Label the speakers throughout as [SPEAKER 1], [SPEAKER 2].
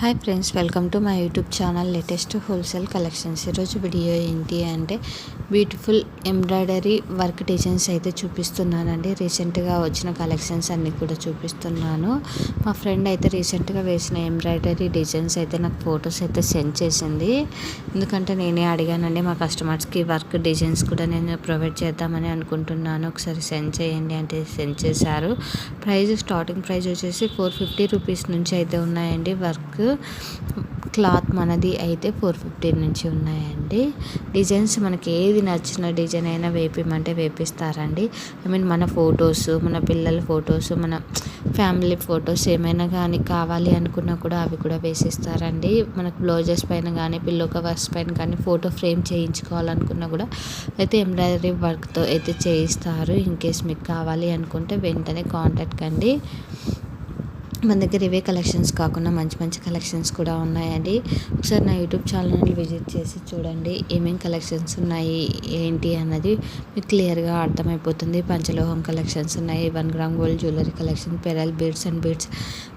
[SPEAKER 1] Hi friends welcome to my YouTube channel latest wholesale collections. ఈరోజు video ఏంటి అంటే beautiful embroidery work designs అయితే చూపిస్తున్నానండి. రీసెంట్గా వచ్చిన కలెక్షన్స్ అన్నీ కూడా చూపిస్తున్నాను. మా ఫ్రెండ్ అయితే రీసెంట్గా వేసిన ఎంబ్రాయిడరీ డిజైన్స్ అయితే నాకు ఫొటోస్ అయితే సెండ్ చేసింది. ఎందుకంటే నేనే అడిగానండి మా కస్టమర్స్కి వర్క్ డిజైన్స్ కూడా నేను ప్రొవైడ్ చేద్దామని అనుకుంటున్నాను. ఒకసారి సెండ్ చేయండి అంటే సెండ్ చేశారు. ప్రైస్ స్టార్టింగ్ ప్రైస్ వచ్చేసి ఫోర్ ఫిఫ్టీ రూపీస్ నుంచి అయితే ఉన్నాయండి వర్క్. క్లాత్ మనది అయితే ఫోర్ ఫిఫ్టీ నుంచి ఉన్నాయండి. డిజైన్స్ మనకి ఏది నచ్చిన డిజైన్ అయినా వేపిమంటే వేపిస్తారండి. ఐ మీన్ మన ఫొటోస్ మన పిల్లల ఫొటోస్ మన ఫ్యామిలీ ఫొటోస్ ఏమైనా కానీ కావాలి అనుకున్నా కూడా అవి కూడా వేసిస్తారండి. మనకు బ్లౌజెస్ పైన కానీ పిల్లో కవర్స్ పైన కానీ ఫోటో ఫ్రేమ్ చేయించుకోవాలనుకున్నా కూడా అయితే ఎంబ్రాయిడరీ వర్క్తో అయితే చేయిస్తారు. ఇన్ కేస్ మీకు కావాలి అనుకుంటే వెంటనే కాంటాక్ట్ కండి. మన దగ్గర ఇవే కలెక్షన్స్ కాకుండా మంచి మంచి కలెక్షన్స్ కూడా ఉన్నాయండి. ఒకసారి నా యూట్యూబ్ ఛానల్ని విజిట్ చేసి చూడండి. ఏమేం కలెక్షన్స్ ఉన్నాయి? ఏంటి అన్నది మీకు క్లియర్గా అర్థమైపోతుంది. పంచలోహం కలెక్షన్స్ ఉన్నాయి. One gram gold jewellery collection pearl beads and beads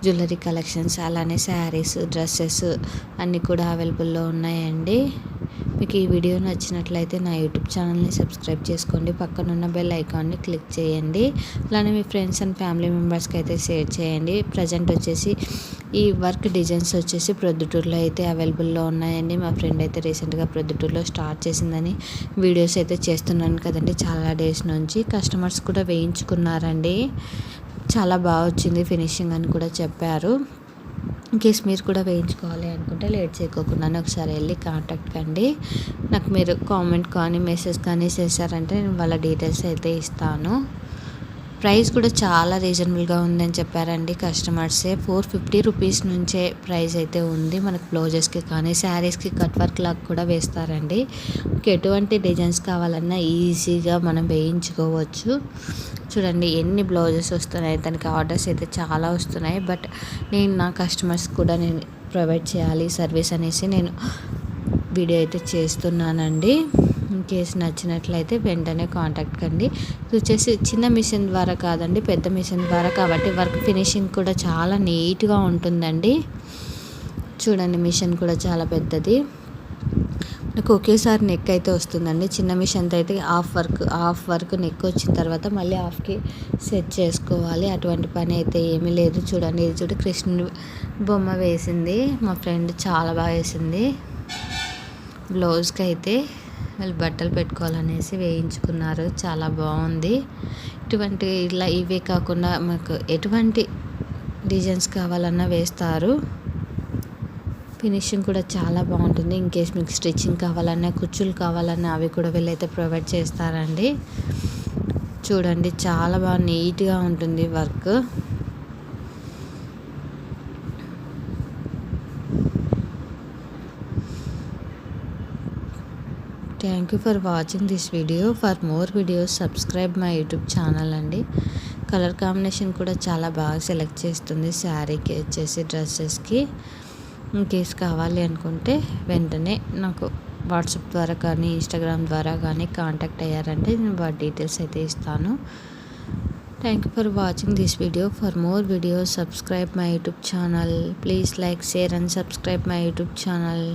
[SPEAKER 1] jewellery collections అలానే శారీస్ డ్రెస్సెస్ అన్నీ కూడా అవైలబుల్లో ఉన్నాయండి. మీకు ఈ వీడియో నచ్చినట్లయితే నా యూట్యూబ్ ఛానల్ని సబ్స్క్రైబ్ చేసుకోండి. పక్కనున్న బెల్ ఐకాన్ని క్లిక్ చేయండి. అలానే మీ ఫ్రెండ్స్ అండ్ ఫ్యామిలీ మెంబర్స్కి అయితే షేర్ చేయండి. ప్రజెంట్ వచ్చేసి ఈ వర్క్ డిజైన్స్ వచ్చేసి ప్రొద్దుటూరులో అయితే అవైలబుల్లో ఉన్నాయండి. మా ఫ్రెండ్ అయితే రీసెంట్గా ప్రొద్దుటూరులో స్టార్ట్ చేసిందని వీడియోస్ అయితే చేస్తున్నాను కదండి చాలా డేస్ నుంచి. కస్టమర్స్ కూడా వేయించుకున్నారండి. చాలా బాగా వచ్చింది ఫినిషింగ్ అని కూడా చెప్పారు. ఇన్కేస్ మీరు కూడా వేయించుకోవాలి అనుకుంటే లేట్ చేయకోకుండా ఒకసారి వెళ్ళి కాంటాక్ట్ కండి. నాకు మీరు కామెంట్ కానీ మెసేజ్ కానీ చేశారంటే నేను వాళ్ళ డీటెయిల్స్ అయితే ఇస్తాను. ప్రైస్ కూడా చాలా రీజనబుల్గా ఉందని చెప్పారండి కస్టమర్సే. ఫోర్ ఫిఫ్టీ రూపీస్ నుంచే ప్రైస్ అయితే ఉంది. మనకు బ్లౌజెస్కి కానీ శారీస్కి కట్ వర్క్ లాగా కూడా వేస్తారండి. ఎటువంటి డిజైన్స్ కావాలన్నా ఈజీగా మనం వేయించుకోవచ్చు. చూడండి ఎన్ని బ్లౌజెస్ వస్తున్నాయి? దానికి ఆర్డర్స్ అయితే చాలా వస్తున్నాయి. బట్ నేను నా కస్టమర్స్ కూడా నేను ప్రొవైడ్ చేయాలి సర్వీస్ అనేసి నేను వీడియో అయితే చేస్తున్నానండి. ఇన్ కేసు నచ్చినట్లయితే వెంటనే కాంటాక్ట్ కండి. వచ్చేసి చిన్న మిషన్ ద్వారా కాదండి పెద్ద మిషన్ ద్వారా కాబట్టి వర్క్ ఫినిషింగ్ కూడా చాలా నీట్గా ఉంటుందండి. చూడండి మిషన్ కూడా చాలా పెద్దది. నాకు ఒకేసారి నెక్ అయితే వస్తుందండి. చిన్న మిషన్తో అయితే half work half work neck వచ్చిన తర్వాత మళ్ళీ హాఫ్కి సెట్ చేసుకోవాలి. అటువంటి పని అయితే ఏమీ లేదు. చూడండి ఇది చూడు కృష్ణుడు బొమ్మ వేసింది. మా ఫ్రెండ్ చాలా బాగా వేసింది. బ్లౌజ్కి అయితే వాళ్ళు బట్టలు పెట్టుకోవాలనేసి వేయించుకున్నారు. చాలా బాగుంది. ఇటువంటి ఇలా ఇవే కాకుండా మాకు ఎటువంటి డిజైన్స్ కావాలన్నా వేస్తారు. ఫినిషింగ్ కూడా చాలా బాగుంటుంది. ఇన్ కేస్ మీకు స్టిచ్చింగ్ కావాలన్నా కుచ్చులు కావాలన్నా అవి కూడా వీళ్ళైతే ప్రొవైడ్ చేస్తారండి. చూడండి చాలా బాగా నీట్గా ఉంటుంది work. Thank you for watching this video for more videos subscribe my YouTube channel అండి. కలర్ కాంబినేషన్ కూడా చాలా బాగా సెలెక్ట్ చేస్తుంది శారీకి వచ్చేసి డ్రెస్సెస్కి ఇంకేస్ కావాలి అనుకుంటే వెంటనే నాకు వాట్సాప్ ద్వారా కానీ ఇన్స్టాగ్రామ్ ద్వారా కానీ కాంటాక్ట్ అయ్యారంటే నేను వాటి డీటెయిల్స్ అయితే ఇస్తాను. Thank you for watching this video for more videos subscribe my YouTube channel please like share and subscribe my YouTube channel